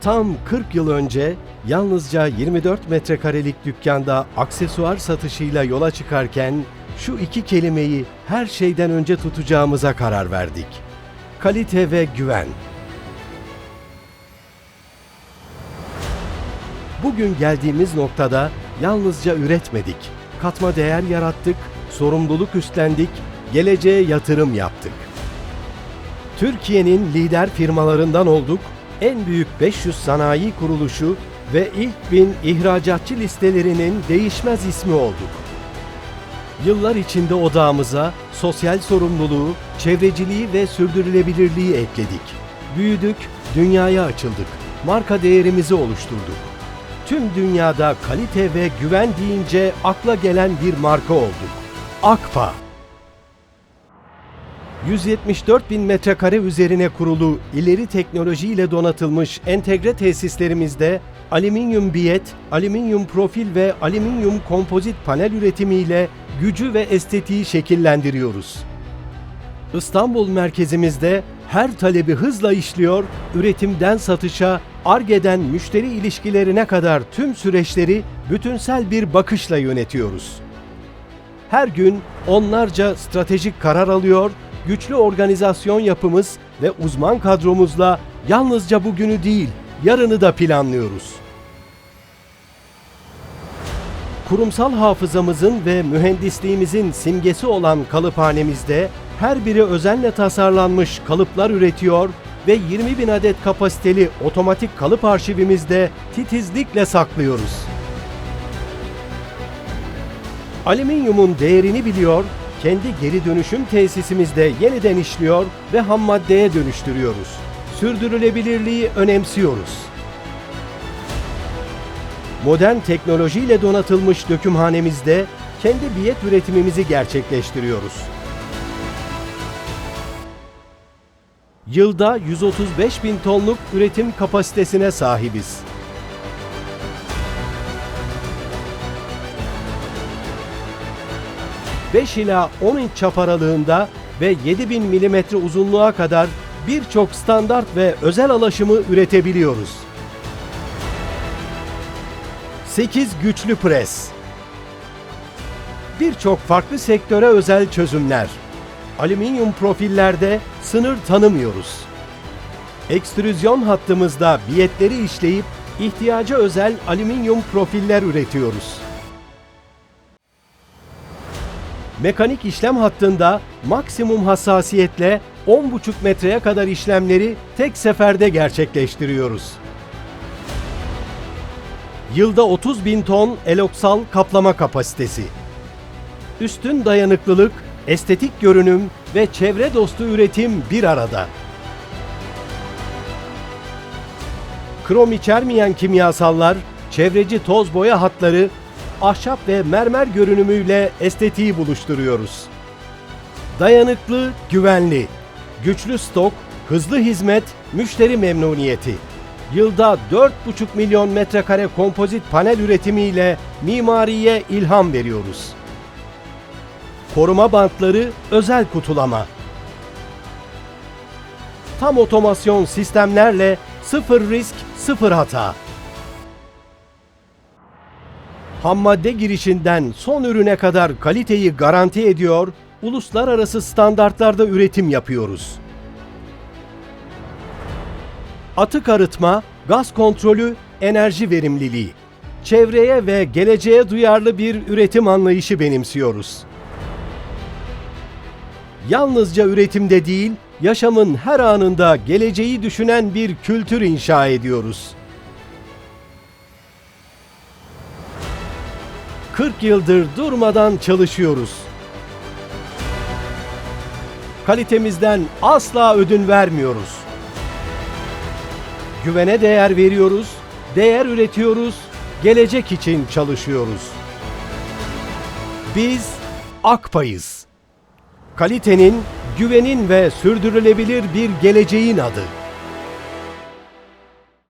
Tam 40 yıl önce yalnızca 24 metrekarelik dükkanda aksesuar satışıyla yola çıkarken şu iki kelimeyi her şeyden önce tutacağımıza karar verdik. Kalite ve güven. Bugün geldiğimiz noktada yalnızca üretmedik, katma değer yarattık, sorumluluk üstlendik, geleceğe yatırım yaptık. Türkiye'nin lider firmalarından olduk, en büyük 500 sanayi kuruluşu ve ilk bin ihracatçı listelerinin değişmez ismi olduk. Yıllar içinde odağımıza sosyal sorumluluğu, çevreciliği ve sürdürülebilirliği ekledik. Büyüdük, dünyaya açıldık, marka değerimizi oluşturduk. Tüm dünyada kalite ve güven deyince akla gelen bir marka olduk. Akpa. 174 bin metrekare üzerine kurulu ileri teknolojiyle donatılmış entegre tesislerimizde alüminyum biyet, alüminyum profil ve alüminyum kompozit panel üretimiyle gücü ve estetiği şekillendiriyoruz. İstanbul merkezimizde her talebi hızla işliyor, üretimden satışa, ARGE'den müşteri ilişkilerine kadar tüm süreçleri bütünsel bir bakışla yönetiyoruz. Her gün onlarca stratejik karar alıyor, güçlü organizasyon yapımız ve uzman kadromuzla yalnızca bugünü değil, yarını da planlıyoruz. Kurumsal hafızamızın ve mühendisliğimizin simgesi olan kalıphanemizde her biri özenle tasarlanmış kalıplar üretiyor ve 20 bin adet kapasiteli otomatik kalıp arşivimizde titizlikle saklıyoruz. Alüminyumun değerini biliyor, kendi geri dönüşüm tesisimizde yeniden işliyor ve ham maddeye dönüştürüyoruz. Sürdürülebilirliği önemsiyoruz. Modern teknolojiyle donatılmış dökümhanemizde kendi biyet üretimimizi gerçekleştiriyoruz. Yılda 135 bin tonluk üretim kapasitesine sahibiz. ...5 ila 10 inç çap aralığında ve 7000 milimetre uzunluğa kadar birçok standart ve özel alaşımı üretebiliyoruz. 8 güçlü pres. Birçok farklı sektöre özel çözümler. Alüminyum profillerde sınır tanımıyoruz. Ekstrüzyon hattımızda biyetleri işleyip ihtiyaca özel alüminyum profiller üretiyoruz. Mekanik işlem hattında maksimum hassasiyetle 10,5 metreye kadar işlemleri tek seferde gerçekleştiriyoruz. Yılda 30 bin ton eloksal kaplama kapasitesi. Üstün dayanıklılık, estetik görünüm ve çevre dostu üretim bir arada. Krom içermeyen kimyasallar, çevreci toz boya hatları, ahşap ve mermer görünümüyle estetiği buluşturuyoruz. Dayanıklı, güvenli, güçlü stok, hızlı hizmet, müşteri memnuniyeti. Yılda 4,5 milyon metrekare kompozit panel üretimiyle mimariye ilham veriyoruz. Koruma bantları özel kutulama. Tam otomasyon sistemlerle sıfır risk, sıfır hata. Ham madde girişinden son ürüne kadar kaliteyi garanti ediyor, uluslararası standartlarda üretim yapıyoruz. Atık arıtma, gaz kontrolü, enerji verimliliği. Çevreye ve geleceğe duyarlı bir üretim anlayışı benimsiyoruz. Yalnızca üretimde değil, yaşamın her anında geleceği düşünen bir kültür inşa ediyoruz. 40 yıldır durmadan çalışıyoruz. Kalitemizden asla ödün vermiyoruz. Güvene değer veriyoruz, değer üretiyoruz, gelecek için çalışıyoruz. Biz Akpayız. Kalitenin, güvenin ve sürdürülebilir bir geleceğin adı.